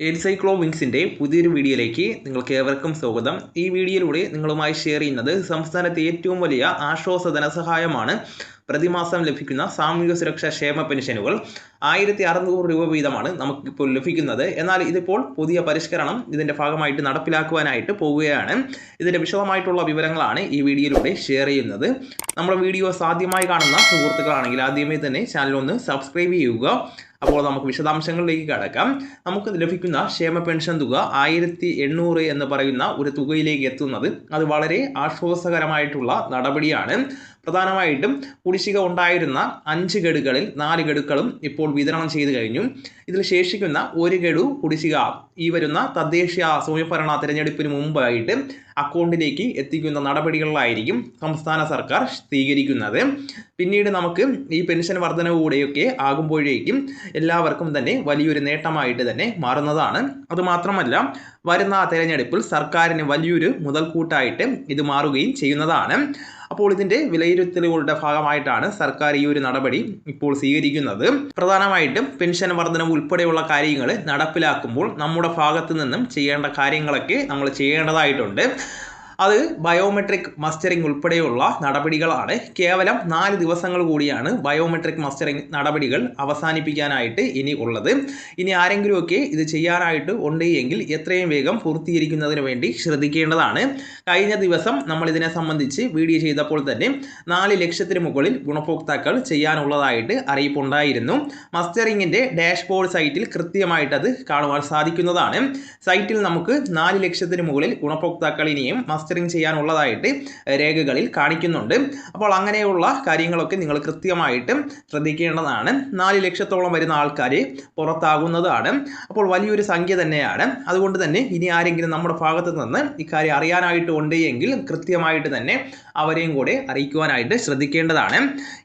എൻസൈക്ലോ വിങ്സിന്റെ പുതിയൊരു വീഡിയോയിലേക്ക് നിങ്ങൾക്ക് ഏവർക്കും സ്വാഗതം. ഈ വീഡിയോയിലൂടെ നിങ്ങളുമായി ഷെയർ ചെയ്യുന്നത് സംസ്ഥാനത്തെ ഏറ്റവും വലിയ ആശ്വാസ ധനസഹായമാണ് പ്രതിമാസം ലഭിക്കുന്ന സാമൂഹിക സുരക്ഷാ ക്ഷേമ പെൻഷനുകൾ. ആയിരത്തി അറുന്നൂറ് രൂപ വീതമാണ് നമുക്കിപ്പോൾ ലഭിക്കുന്നത്. എന്നാൽ ഇതിപ്പോൾ പുതിയ പരിഷ്കരണം ഇതിന്റെ ഭാഗമായിട്ട് നടപ്പിലാക്കുവാനായിട്ട് പോവുകയാണ്. ഇതിന്റെ വിശദമായിട്ടുള്ള വിവരങ്ങളാണ് ഈ വീഡിയോയിലൂടെ ഷെയർ ചെയ്യുന്നത്. നമ്മുടെ വീഡിയോ സാധ്യമായി കാണുന്ന സുഹൃത്തുക്കളാണെങ്കിൽ ആദ്യമേ തന്നെ ചാനൽ ഒന്ന് സബ്സ്ക്രൈബ് ചെയ്യുക. അപ്പോൾ നമുക്ക് വിശദാംശങ്ങളിലേക്ക് കടക്കാം. നമുക്ക് ലഭിക്കുന്ന ക്ഷേമ പെൻഷൻ തുക ആയിരത്തി എണ്ണൂറ് എന്ന് പറയുന്ന ഒരു തുകയിലേക്ക് എത്തുന്നത് അത് വളരെ ആശ്വാസകരമായിട്ടുള്ള നടപടിയാണ്. പ്രധാനമായിട്ടും കുടിശ്ശിക ഉണ്ടായിരുന്ന അഞ്ച് ഗഡുകളിൽ നാല് ഗഡുക്കളും ഇപ്പോൾ വിതരണം ചെയ്തു കഴിഞ്ഞു. ഇതിൽ ശേഷിക്കുന്ന ഒരു ഗഡു കുടിശ്ശിക ഈ വരുന്ന തദ്ദേശീയ സ്വയംഭരണ തിരഞ്ഞെടുപ്പിന് മുമ്പായിട്ട് അക്കൗണ്ടിലേക്ക് എത്തിക്കുന്ന നടപടികളിലായിരിക്കും സംസ്ഥാന സർക്കാർ സ്വീകരിക്കുന്നത്. പിന്നീട് നമുക്ക് ഈ പെൻഷൻ വർധനവൂടെയൊക്കെ ആകുമ്പോഴേക്കും എല്ലാവർക്കും തന്നെ വലിയൊരു നേട്ടമായിട്ട് തന്നെ മാറുന്നതാണ്. അതുമാത്രമല്ല വരുന്ന തെരഞ്ഞെടുപ്പിൽ സർക്കാരിന് വലിയൊരു മുതൽക്കൂട്ടായിട്ട് ഇത് മാറുകയും ചെയ്യുന്നതാണ്. അപ്പോൾ ഇതിന്റെ വിലയിരുത്തലുകളുടെ ഭാഗമായിട്ടാണ് സർക്കാർ ഈ ഒരു നടപടി ഇപ്പോൾ സ്വീകരിക്കുന്നത്. പ്രധാനമായിട്ടും പെൻഷൻ വർധനവ് ഉൾപ്പെടെയുള്ള കാര്യങ്ങൾ നടപ്പിലാക്കുമ്പോൾ നമ്മുടെ ഭാഗത്തു നിന്നും ചെയ്യേണ്ട കാര്യങ്ങളൊക്കെ നമ്മൾ ചെയ്യേണ്ടതായിട്ടുണ്ട്. അത് ബയോമെട്രിക് മസ്റ്ററിംഗ് ഉൾപ്പെടെയുള്ള നടപടികളാണ്. കേവലം നാല് ദിവസങ്ങൾ കൂടിയാണ് ബയോമെട്രിക് മസ്റ്ററിംഗ് നടപടികൾ അവസാനിപ്പിക്കാനായിട്ട് ഇനി ഉള്ളത്. ഇനി ആരെങ്കിലുമൊക്കെ ഇത് ചെയ്യാനായിട്ട് ഉണ്ട് എങ്കിൽ എത്രയും വേഗം പൂർത്തീകരിക്കുന്നതിന് വേണ്ടി ശ്രദ്ധിക്കേണ്ടതാണ്. കഴിഞ്ഞ ദിവസം നമ്മൾ ഇതിനെ സംബന്ധിച്ച് വീഡിയോ ചെയ്തപ്പോൾ തന്നെ നാല് ലക്ഷത്തിന് മുകളിൽ ഗുണഭോക്താക്കൾ ചെയ്യാനുള്ളതായിട്ട് അറിയിപ്പുണ്ടായിരുന്നു. മസ്റ്ററിങ്ങിന്റെ ഡാഷ്ബോർഡ് സൈറ്റിൽ കൃത്യമായിട്ട് അത് കാണുവാൻ സാധിക്കുന്നതാണ്. സൈറ്റിൽ നമുക്ക് നാല് ലക്ഷത്തിന് മുകളിൽ ഗുണഭോക്താക്കൾ ഇനിയും മസ്റ്ററിങ് ചെയ്യാനുള്ളതായിട്ട് രേഖകളിൽ കാണിക്കുന്നുണ്ട്. അപ്പോൾ അങ്ങനെയുള്ള കാര്യങ്ങളൊക്കെ നിങ്ങൾ കൃത്യമായിട്ട് ശ്രദ്ധിക്കേണ്ടതാണ്. നാല് ലക്ഷത്തോളം വരുന്ന ആൾക്കാർ പുറത്താകുന്നതാണ്. അപ്പോൾ വലിയൊരു സംഖ്യ തന്നെയാണ്. അതുകൊണ്ട് തന്നെ ഇനി ആരെങ്കിലും നമ്മുടെ ഭാഗത്ത് നിന്ന് ഇക്കാര്യം അറിയാനായിട്ട് ഉണ്ട് എങ്കിൽ കൃത്യമായിട്ട് തന്നെ അവരെയും കൂടെ അറിയിക്കുവാനായിട്ട് ശ്രദ്ധിക്കേണ്ടതാണ്.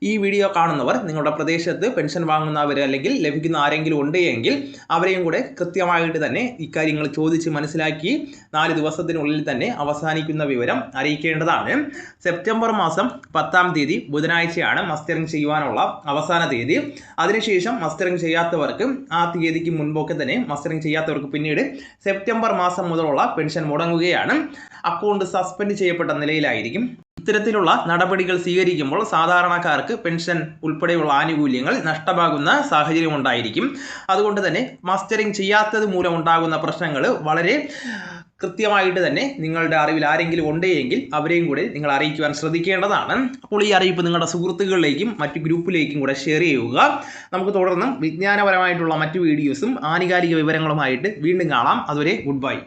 ഈ വീഡിയോ കാണുന്നവർ നിങ്ങളുടെ പ്രദേശത്ത് പെൻഷൻ വാങ്ങുന്നവർ അല്ലെങ്കിൽ ലഭിക്കുന്ന ആരെങ്കിലും ഉണ്ട് എങ്കിൽ അവരെയും കൂടെ കൃത്യമായിട്ട് തന്നെ ഇക്കാര്യങ്ങൾ ചോദിച്ച് മനസ്സിലാക്കി നാല് ദിവസത്തിനുള്ളിൽ തന്നെ അവസാനിക്കുന്ന വിവരം അറിയിക്കേണ്ടതാണ്. സെപ്റ്റംബർ മാസം പത്താം തീയതി ബുധനാഴ്ചയാണ് മസ്റ്ററിംഗ് ചെയ്യുവാനുള്ള അവസാന തീയതി. അതിനുശേഷം മസ്റ്ററിംഗ് ചെയ്യാത്തവർക്ക് ആ തീയതിക്ക് മുൻപൊക്കെ തന്നെ മസ്റ്ററിംഗ് ചെയ്യാത്തവർക്ക് പിന്നീട് സെപ്റ്റംബർ മാസം മുതലുള്ള പെൻഷൻ മുടങ്ങുകയാണ്. അക്കൗണ്ട് സസ്പെൻഡ് ചെയ്യപ്പെട്ട നിലയിലായിരിക്കും ഇത്തരത്തിലുള്ള നടപടികൾ സ്വീകരിക്കുമ്പോൾ സാധാരണക്കാർക്ക് പെൻഷൻ ഉൾപ്പെടെയുള്ള ആനുകൂല്യങ്ങൾ നഷ്ടമാകുന്ന സാഹചര്യം ഉണ്ടായിരിക്കും. അതുകൊണ്ട് തന്നെ മാസ്റ്ററിങ് ചെയ്യാത്തത് മൂലം ഉണ്ടാകുന്ന പ്രശ്നങ്ങൾ വളരെ കൃത്യമായിട്ട് തന്നെ നിങ്ങളുടെ അറിവിൽ ആരെങ്കിലും ഉണ്ടെങ്കിൽ അവരെയും കൂടെ നിങ്ങൾ അറിയിക്കുവാൻ ശ്രദ്ധിക്കേണ്ടതാണ്. അപ്പോൾ ഈ അറിയിപ്പ് നിങ്ങളുടെ സുഹൃത്തുക്കളിലേക്കും മറ്റ് ഗ്രൂപ്പിലേക്കും കൂടെ ഷെയർ ചെയ്യുക. നമുക്ക് തുടർന്നും വിജ്ഞാനപരമായിട്ടുള്ള മറ്റ് വീഡിയോസും ആനുകാലിക വിവരങ്ങളുമായിട്ട് വീണ്ടും കാണാം. അതുവരെ ഗുഡ് ബൈ.